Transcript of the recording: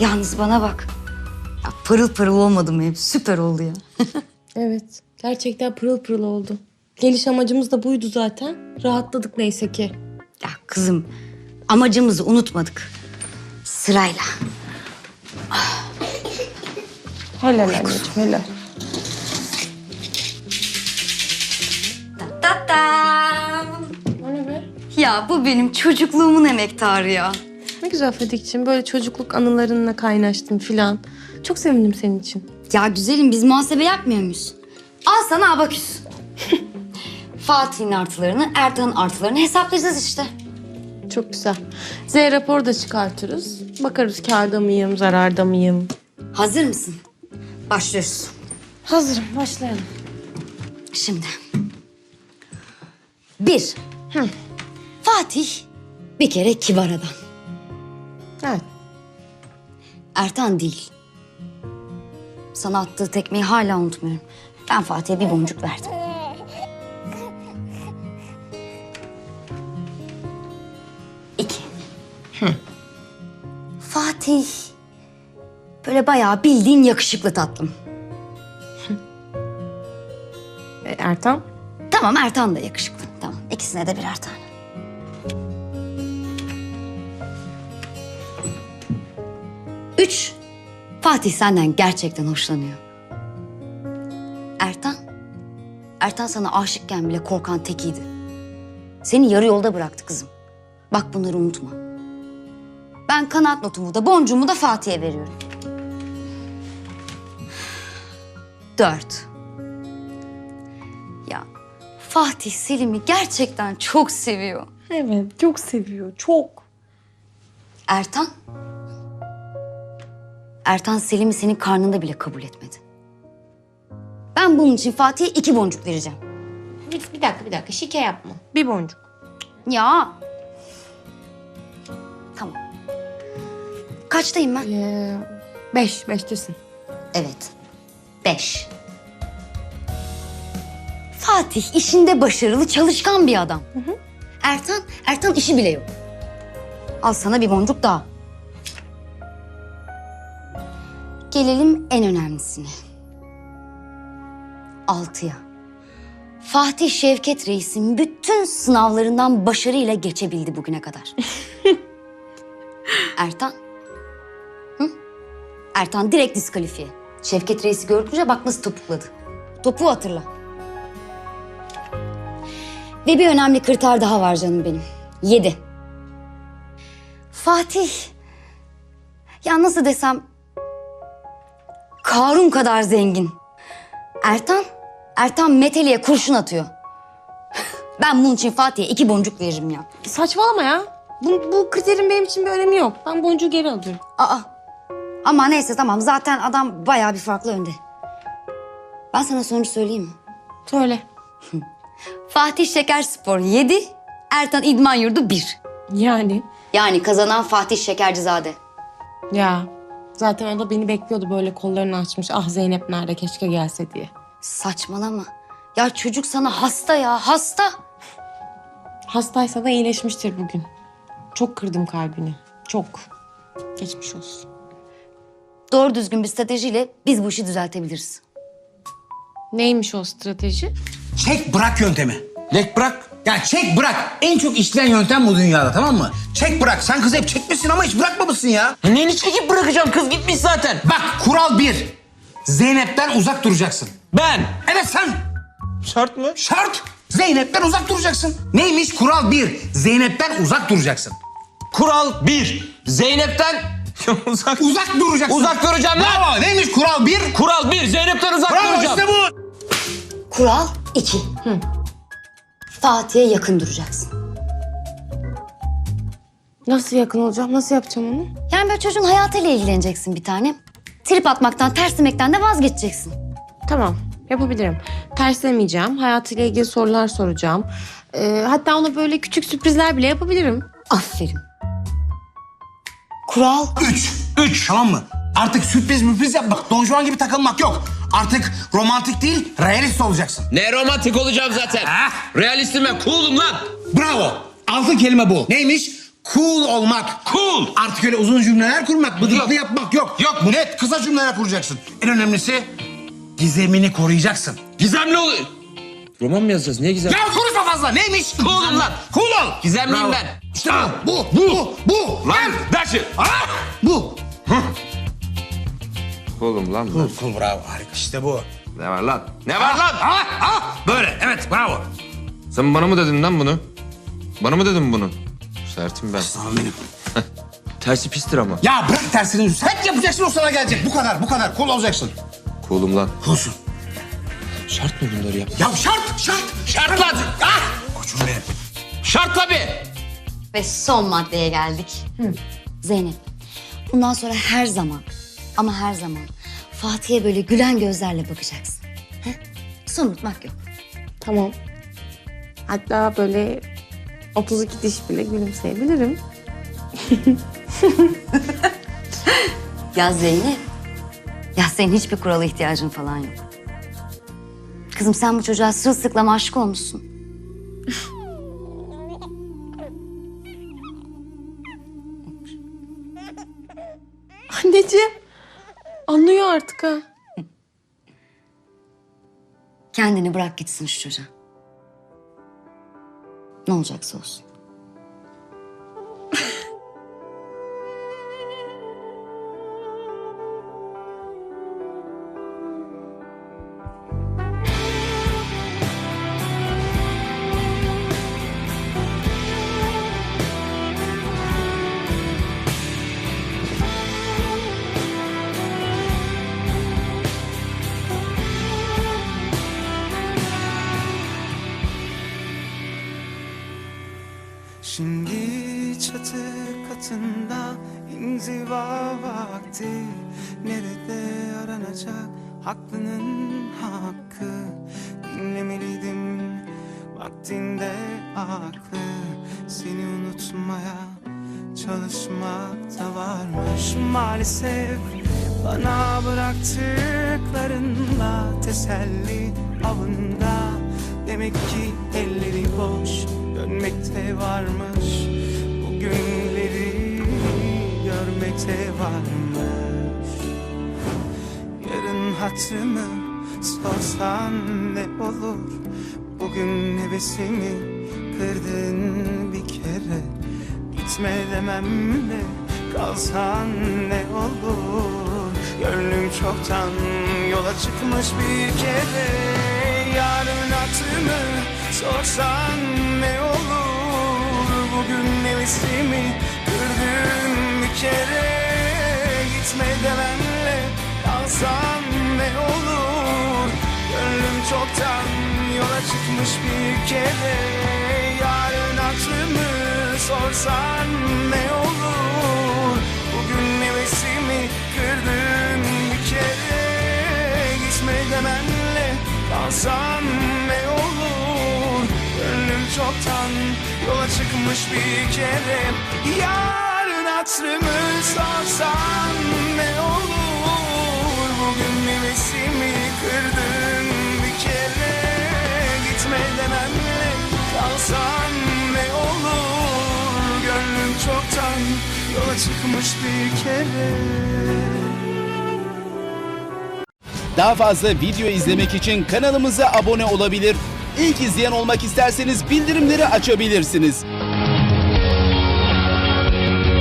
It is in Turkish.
Yalnız bana bak. Ya pırıl pırıl olmadı mı hep? Süper oldu ya. Evet. Gerçekten pırıl pırıl oldu. Geliş amacımız da buydu zaten. Rahatladık neyse ki. Ya kızım amacımızı unutmadık. Sırayla. Helal anneciğim helal. Ta ta ta. O ne be? Ya bu benim çocukluğumun emektarı ya. Ne güzel Fadik'ciğim. Böyle çocukluk anılarınla kaynaştın filan. Çok sevindim senin için. Ya güzelim biz muhasebe yapmıyor muyuz? Al sana abaküs. Fatih'in artılarını, Ertan'ın artılarını hesaplayacağız işte. Çok güzel. Z rapor da çıkartırız. Bakarız kârda mıyım, zararda mıyım? Hazır mısın? Başlıyoruz. Hazırım. Başlayalım. Şimdi. Bir. Fatih bir kere kibar adam. Evet. Ertan değil. Sana attığı tekmeyi hala unutmuyorum. Ben Fatih'e bir boncuk verdim. İki. Fatih böyle bayağı bildiğin yakışıklı tatlım. E, Ertan? Tamam Ertan da yakışıklı. Tamam ikisine de birer tane. Üç. Fatih senden gerçekten hoşlanıyor. Ertan. Ertan sana aşıkken bile korkan tekiydi. Seni yarı yolda bıraktı kızım. Bak bunları unutma. Ben kanat notumu da boncuğumu da Fatih'e veriyorum. Dört. Ya Fatih Selim'i gerçekten çok seviyor. Evet. Çok seviyor. Çok. Ertan? Ertan Selim'i senin karnında bile kabul etmedi. Ben bunun için Fatih'e iki boncuk vereceğim. Bir, bir dakika bir dakika. Şike yapma. Bir boncuk. Ya. Tamam. Kaçtayım ben? Ee, beş. Beştesin. Evet. Beş. Fatih işinde başarılı, çalışkan bir adam. Ertan, Ertan işi bile yok. Al sana bir boncuk daha. Gelelim en önemlisine. Altıya. Fatih Şevket Reis'in bütün sınavlarından başarıyla geçebildi bugüne kadar. Ertan? Ertan direkt diskalifiye. Şevket Reis'i görünce bak nasıl topukladı. Topuğu hatırla. Ve bir önemli kriter daha var canım benim. Yedi. Fatih. Ya nasıl desem... Karun kadar zengin. Ertan, Ertan Meteli'ye kurşun atıyor. Ben bunun için Fatih'e iki boncuk veririm ya. Saçmalama ya. Bu, bu kriterin benim için bir önemi yok. Ben boncuğu geri alıyorum. Aa. Ama neyse tamam zaten adam bayağı bir farklı önde. Ben sana sonucu söyleyeyim mi? Söyle. Fatih Şekerspor 7, Ertan İdman Yurdu 1. Yani. Yani kazanan Fatih Şekercizade. Ya. Zaten o da beni bekliyordu böyle kollarını açmış. Ah Zeynep nerede keşke gelse diye. Saçmalama. Ya çocuk sana hasta ya hasta. Hastaysa da iyileşmiştir bugün. Çok kırdım kalbini. Çok. Geçmiş olsun. Doğru düzgün bir stratejiyle biz bu işi düzeltebiliriz. Neymiş o strateji? Çek bırak yöntemi. Lek bırak. Ya çek bırak. En çok işleyen yöntem bu dünyada tamam mı? Çek bırak. Sen kızı hep çekmişsin ama hiç bırakmamışsın ya. Neyini çekip bırakacağım kız gitmiş zaten. Bak kural bir. Zeynep'ten uzak duracaksın. Ben. Evet sen. Şart mı? Şart. Zeynep'ten uzak duracaksın. Neymiş kural bir. Zeynep'ten uzak duracaksın. Kural bir. Zeynep'ten uzak. Uzak duracaksın. Uzak duracağım lan. Bravo. Neymiş kural bir? Kural bir. Zeynep'ten uzak Bravo duracağım. işte bu. Kural 2. Fatih'e yakın duracaksın. Nasıl yakın olacağım? Nasıl yapacağım onu? Yani böyle çocuğun hayatıyla ilgileneceksin bir tane. Trip atmaktan, terslemekten de vazgeçeceksin. Tamam. Yapabilirim. Terslemeyeceğim. Hayatıyla ilgili sorular soracağım. Ee, hatta ona böyle küçük sürprizler bile yapabilirim. Aferin. Kural Üç. Üç. Tamam mı? Artık sürpriz müpriz yapmak, Don Juan gibi takılmak yok. Artık romantik değil, realist olacaksın. Ne romantik olacağım zaten. Ha? Realistim ben. Cool'um lan. Bravo. Altın kelime bu. Neymiş? Cool olmak. Cool. Artık öyle uzun cümleler kurmak, bıdıklı yapmak yok. Yok. Bu net kısa cümleler kuracaksın. En önemlisi gizemini koruyacaksın. Gizemli ol... Roman mı yazacağız? Niye gizem? Ya konuşma fazla. Neymiş? Cool'um lan. Cool ol. Gizemliyim Bravo. ben. İşte bu. Bu. Bu. Bu. Lan ver şu. Ah, bu. Cool'um lan Cool, cool bravo. Harika. İşte bu. Ne var lan? Ne var lan? Ah, ah. Böyle. Evet bravo. Sen bana mı dedin lan bunu? Bana mı dedin bunu? Sertim ben. Tamam benim. Tersi pistir ama. Ya bırak tersini. Hep yapacaksın o sana gelecek. Bu kadar bu kadar. Cool olacaksın. Cool'um lan. Coolsun. Şart mı bunları yap? Ya şart şart. Şart lan. Ah. Koçum benim. Şart tabii. Ve son maddeye geldik. Zeynep, bundan sonra her zaman ama her zaman Fatih'e böyle gülen gözlerle bakacaksın. He? Son unutmak yok. Tamam. Hatta böyle 32 diş bile gülümseyebilirim. Ya Zeynep, ya senin hiçbir kurala ihtiyacın falan yok. Kızım sen bu çocuğa sırılsıklam aşık olmuşsun. Anneciğim. Anlıyor artık ha. Kendini bırak gitsin şu çocuğa. Ne olacaksa olsun. Katında inziva vakti. Nerede aranacak haklının hakkı? Dinlemeliydim vaktinde aklı. Seni unutmaya çalışmakta varmış. Maalesef bana bıraktıklarınla teselli avında. Demek ki elleri boş dönmekte varmış. Bugünleri görmekte varmış. Yarın hatırımı sorsan ne olur? Bugün hevesimi kırdın bir kere. Gitme dememle kalsan ne olur? Gönlüm çoktan yola çıkmış bir kere. Yarın hatırımı sorsan ne olur? Bugün hevesimi kere Gitme dememle kalsan ne olur? Gönlüm çoktan yola çıkmış bir kere. Yarın hatırımı sorsan ne olur? Bugün hevesimi kırdın bir kere. Gitme demenle kalsan ne olur? Gönlüm çoktan yola çıkmış bir kere. Yarın hatırımı sorsan ne olur Bugün hevesimi kırdın bir kere Gitme demenle kalsan ne olur Gönlüm çoktan yola çıkmış bir kere Daha fazla video izlemek için kanalımıza abone olabilir. İlk izleyen olmak isterseniz bildirimleri açabilirsiniz.